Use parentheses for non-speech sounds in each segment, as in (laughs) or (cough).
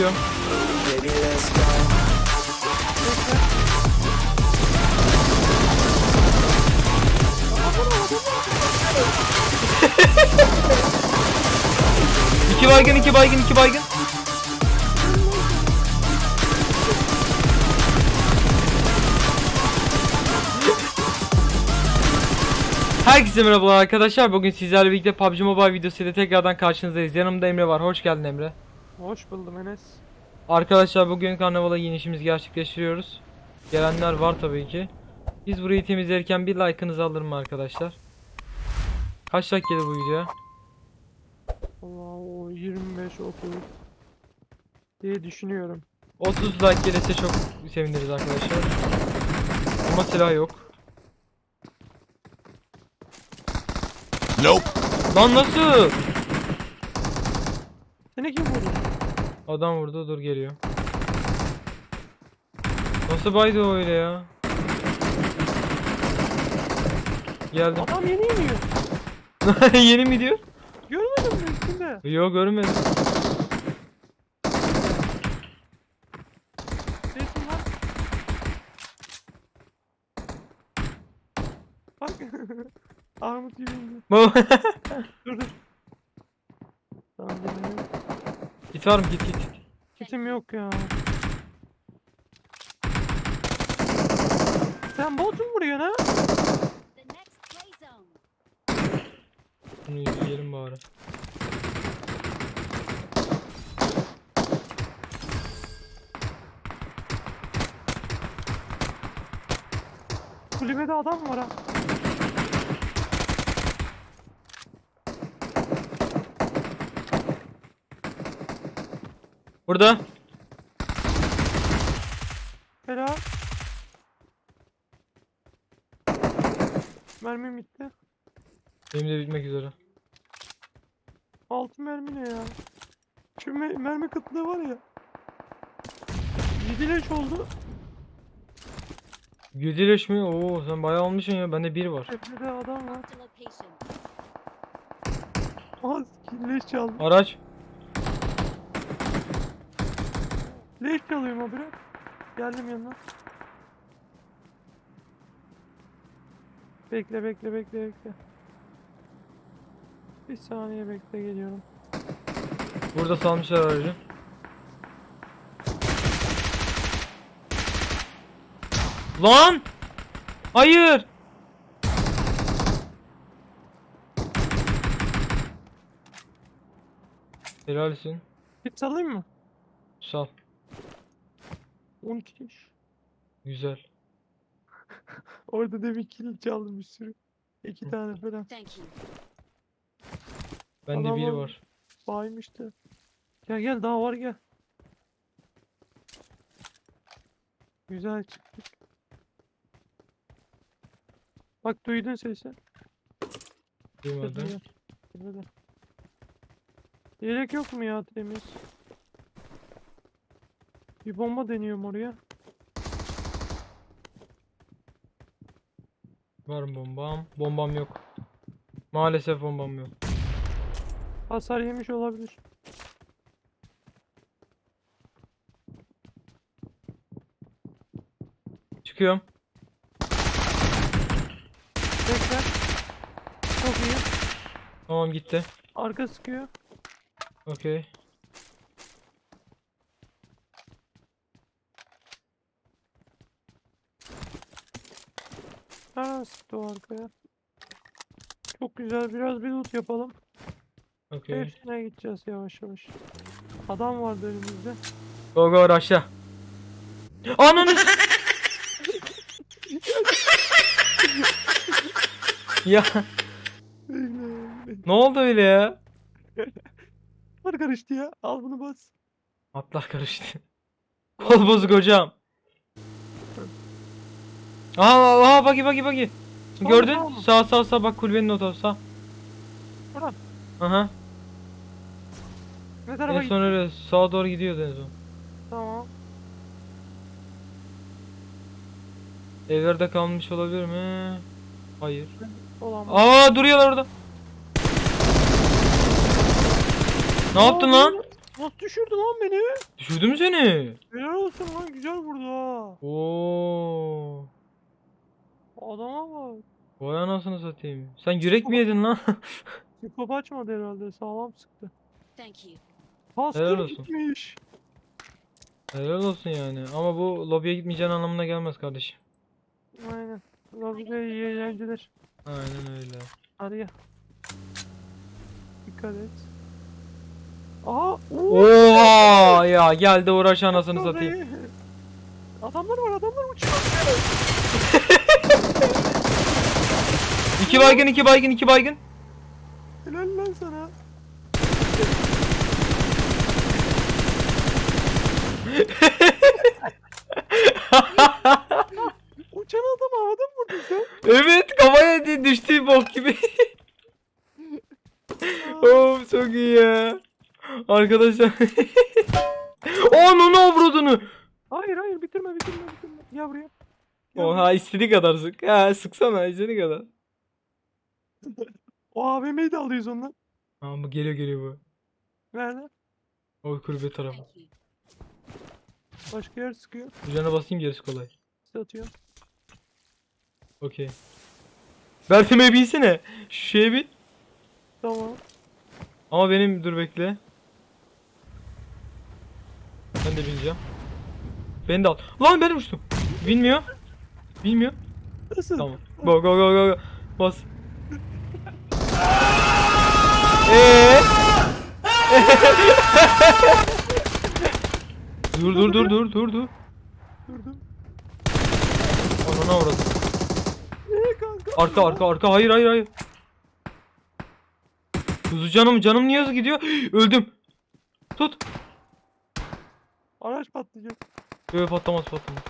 Go. (laughs) İki baygın, iki baygın, iki baygın. Herkese merhabalar arkadaşlar. Bugün sizlerle birlikte PUBG Mobile videosuyla tekrardan karşınızdayız. Yanımda Emre var. Hoş geldin Emre. Hoş buldum Enes. Arkadaşlar bugün karnavala inişimizi gerçekleştiriyoruz. Gelenler var tabii ki. Biz burayı temizlerken bir like'ınızı alırım arkadaşlar. Kaç like gelir bu videoya? Allah o 25 30 diye düşünüyorum. 30 like gelirse çok seviniriz arkadaşlar. Ama silah yok. Nope. Lan nasıl? Seni kim vurdu? Adam vurdu dur geliyor. Nasıl baydı o öyle ya? Geldim. Adam yeni iniyor. (laughs) Yeni mi diyor? Görmedin mi üstünde? Yok görmedim. Sesin var. Bak. (laughs) Armut gibi indi. (laughs) Dur dur. Tamam deneyelim. Git var mı git git. git. Kitim yok ya. Sen bot mu vuruyorsun ha? The next play zone. Bunu yiyelim bari. Kulübede adam var ha. Burada. Helal. Mermim bitti. Benim de bitmek üzere. Altı mermi ne ya? Şu me- mermi kıtlığı var ya. 7 leş oldu. Güdüleş mi? Oo sen bayağı almışsın ya. Bende bir var. Tepede adam var. Az leş çaldı. Araç. Leş çalıyorum o bırak. Geldim yanına. Bekle bekle bekle bekle. Bir saniye bekle geliyorum. Burada salmışlar aracı. Lan! Hayır! Helalsin. Git salayım mı? Sal. 12 leş. Güzel. (laughs) Orada da bir kill çaldım bir sürü. İki tane falan. Thank you. Bende bir Adamlar- var. Baymıştı. Gel gel daha var gel. Güzel çıktık. Bak duydun sesi. Duymadım. Yelek yok mu ya temiz? Bir bomba deniyorum oraya. Var mı bombam? Bombam yok. Maalesef bombam yok. Hasar yemiş olabilir. Çıkıyorum. Bekle. Çok iyi. Tamam gitti. Arka sıkıyor. Okey. Sıktı o arkaya. Çok güzel biraz bir loot yapalım. Okey. Hepsine gideceğiz yavaş yavaş. Adam vardı önümüzde. Go go aşağı. Ananı (laughs) Ya ne oldu öyle ya? Var karıştı ya. Al bunu bas. Atlar karıştı. Kol bozuk hocam. Aa, aa bagi bagi bagi. Gördün? Sağ sağ sağ bak kulübenin o tarafı sağ. Bırak. Aha. Ne tarafa En son öyle sağa doğru gidiyordu en son. Tamam. Evlerde kalmış olabilir mi? Hayır. Olan Aa duruyorlar orada. Ne yaptın lan? Nasıl düşürdü lan beni? Düşürdüm seni. Helal olsun lan güzel vurdu ha. Oo. Adama bak. Vay anasını satayım. Sen yürek mi yedin lan? (laughs) Skop açmadı herhalde sağlam sıktı. Thank you. Helal Kaskım olsun. gitmiş. Helal olsun yani. Ama bu lobiye gitmeyeceğin anlamına gelmez kardeşim. Aynen. Lobide iyi eğlenceler. Aynen öyle. Hadi gel. Dikkat et. Aha! Oo! Oha ya geldi uğraş anasını satayım. Adamlar var adamlar uçuyor. İki baygın iki baygın iki baygın. Helal lan sana. (laughs) Uçan adam havada mı vurdun sen? Evet kafaya di- düştü bok gibi. (laughs) of çok iyi ya. Arkadaşlar. (laughs) Onun avradını. Hayır hayır bitirme bitirme bitirme. Gel buraya. Gel buraya. Oha istediği kadar sık. Ha sıksana istediği kadar. (laughs) O AVM'yi de alıyoruz ondan. Aa bu geliyor geliyor bu. Nerede? O kulübe tarafı. Başka yer sıkıyor. Üzerine basayım gerisi kolay. Satıyor. Okey. Bertem'e binsene. Şu şeye bin. Tamam. Ama benim dur bekle. Ben de bineceğim. Beni de al. Lan ben uçtum. Binmiyor. Bilmiyor. Nasıl? Tamam. Go go go go. go. Bas. Eee? dur dur dur dur dur dur. Durdum. Anana. Eee kanka. Arka arka arka hayır hayır hayır. Hızlı canım canım niye hızlı gidiyor? (gasps) Öldüm. Tut. Araç patlayacak. Böyle patlamaz patlamaz.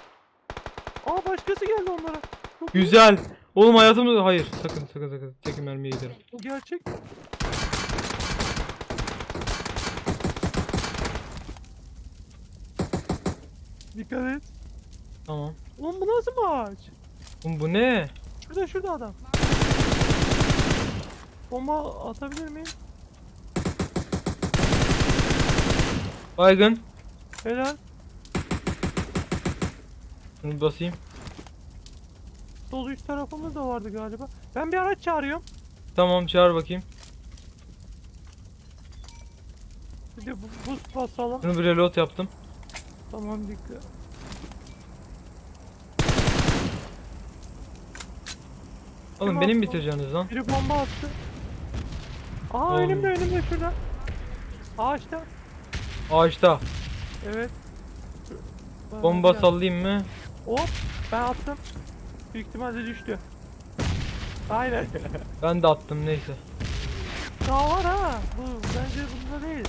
Aa başkası geldi onlara. Çok. Güzel. Oğlum hayatımda hayır sakın sakın sakın çekin mermiye giderim. Bu gerçek. Dikkat et. Tamam. Oğlum bu nasıl maç? Oğlum bu ne? Şurada şurada adam. Bomba atabilir miyim? Baygın. Helal. Şunu basayım. Sol üst tarafımız da vardı galiba. Ben bir araç çağırıyorum. Tamam çağır bakayım. Bir de bu- buz basalım. Şunu bir reload yaptım. Tamam dikkat. Oğlum benim bitireceğiniz lan. Biri bomba attı. Aa Oğlum. önümde önümde şurada. Ağaçta. Ağaçta. Evet. Bana Bomba gel. sallayayım mı? Hop ben attım. Büyük ihtimalle düştü. Aynen. (laughs) Ben de attım neyse. Daha var ha. Bu bence bunda değil.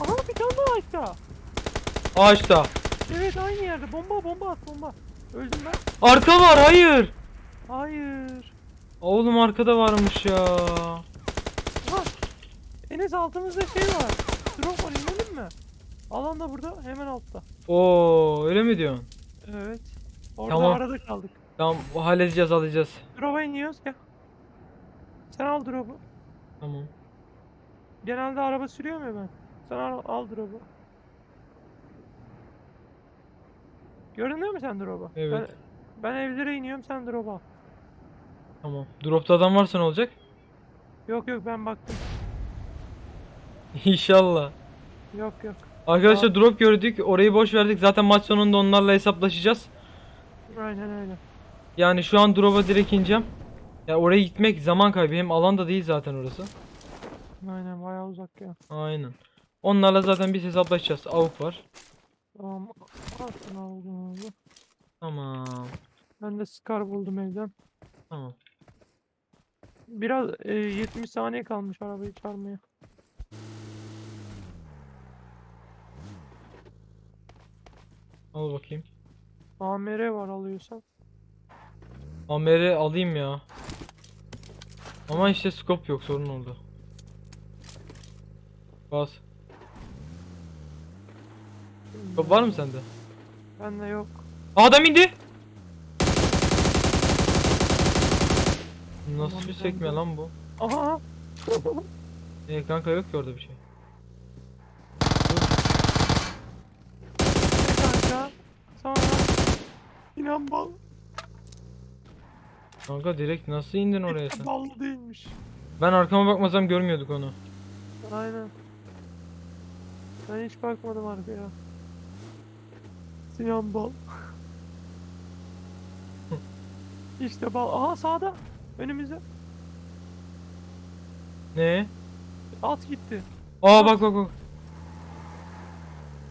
Aha bir tane daha ağaçta. Ağaçta. Evet aynı yerde. Bomba bomba at bomba. Öldüm ben. Arka var hayır. Hayır. Oğlum arkada varmış ya. Ha. Enes altımızda şey var. Drop var inelim mi? Alan da burada hemen altta. Oo öyle mi diyorsun? Evet. Orada Tamam. arada kaldık. Tamam halledeceğiz alacağız. Drop'a iniyoruz gel. Sen al drop'u. Tamam. Genelde araba sürüyorum ya ben. Sen al, al drop'u. Değil mi sen drop'u? Evet. Ben, ben evlere iniyorum sen drop'u al. Tamam. Dropta adam varsa ne olacak? Yok yok ben baktım. (laughs) İnşallah. Yok yok. Arkadaşlar drop gördük. Orayı boş verdik. Zaten maç sonunda onlarla hesaplaşacağız. Aynen öyle. Yani şu an drop'a direkt ineceğim. Ya oraya gitmek zaman kaybı. Hem alan da değil zaten orası. Aynen bayağı uzak ya. Aynen. Onlarla zaten biz hesaplaşacağız. Avuk var. Tamam. Alsın aldım oldu. Tamam. Ben de Scar buldum evden. Tamam. Biraz e, 70 saniye kalmış arabayı çağırmaya. Al bakayım. AMR var alıyorsan. Ameri alayım ya. Ama işte scope yok sorun oldu. Bas. Ba- Var mı sende? Bende yok. Adam indi. Nasıl bir sekme lan bu? Aha. (laughs) E kanka yok ki orada bir şey. Kanka. Sonra. İnan bal. Kanka direkt nasıl indin oraya sen? Ballı değilmiş. Ben arkama bakmasam görmüyorduk onu. Aynen. Ben hiç bakmadım arkaya. Sinan bal. (laughs) işte bal. Aha sağda. Önümüzde. Ne? At gitti. Aa bak bak bak.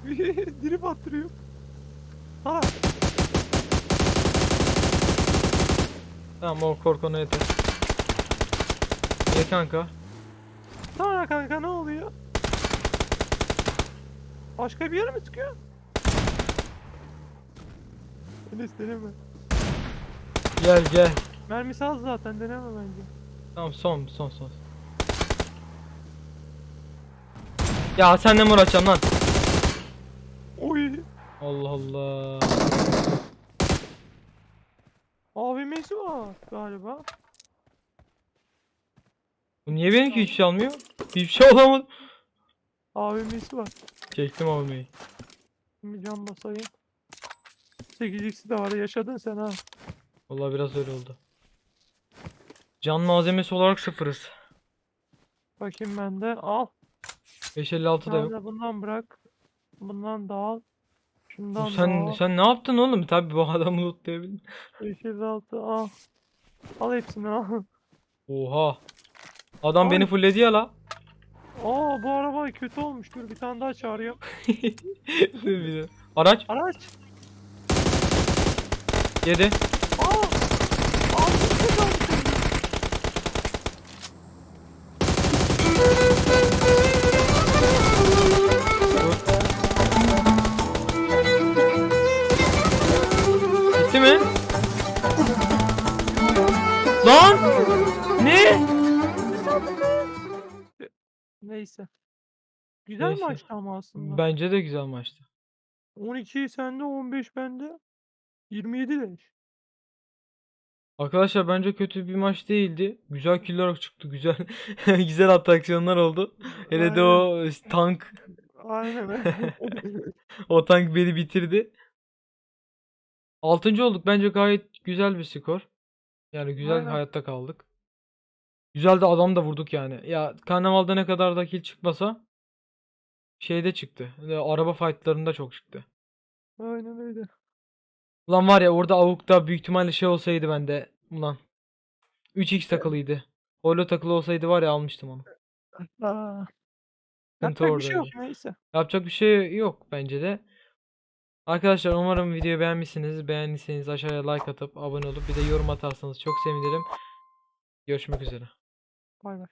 (laughs) Drip attırıyor. Ha. Tamam o korkona yeter. Ye kanka. Sonra kanka ne oluyor? Başka bir yere mi sıkıyor? Enes deneme. Gel gel. Mermisi az zaten deneme bence. Tamam son son son. Ya senle mi uğraşacağım lan? Oy. Allah Allah. AVM'si var galiba. Bu niye benimki hiçbir şey almıyor? Hiçbir şey olamadı. AVM'si var. Çektim almayı. Bir can basayım. 8x'i de var yaşadın sen ha. Vallahi biraz öyle oldu. Can malzemesi olarak sıfırız. Bakayım ben de al. 556 da Sen yok. de bundan bırak. Bundan da al. Şundan Bu da Sen al. sen ne yaptın oğlum? Tabii bu adamı lootlayabildin. 556 al. Al hepsini al. Oha. Adam beni Ay. fullledi ya la. Aa bu araba kötü olmuş. Dur bir tane daha çağırıyorum. (laughs) Bir de. Araç Araç. Yedi. Aa! Mi? Lan! Ne? Neyse. Güzel Neyse. maçtı ama aslında. Bence de güzel maçtı. 12 sende 15 bende. 27 leş. Arkadaşlar bence kötü bir maç değildi. Güzel killer çıktı. Güzel (laughs) güzel atraksiyonlar oldu. Hele de o tank Aynen (laughs) o tank beni bitirdi. Altıncı olduk. Bence gayet güzel bir skor. Yani güzel Aynen. hayatta kaldık. Güzel de adam da vurduk yani. Ya karnavalda ne kadar da kill çıkmasa şeyde çıktı. Araba fightlarında çok çıktı. Aynen öyle. Ulan var ya orada avukta büyük ihtimalle şey olsaydı bende. Ulan. 3x takılıydı. Holo takılı olsaydı var ya almıştım onu. Aa. Sıkıntı Yapacak bir şey yok oradaydı. neyse. Yapacak bir şey yok bence de. Arkadaşlar umarım videoyu beğenmişsiniz. Beğendiyseniz aşağıya like atıp abone olup bir de yorum atarsanız çok sevinirim. Görüşmek üzere. Bay bay.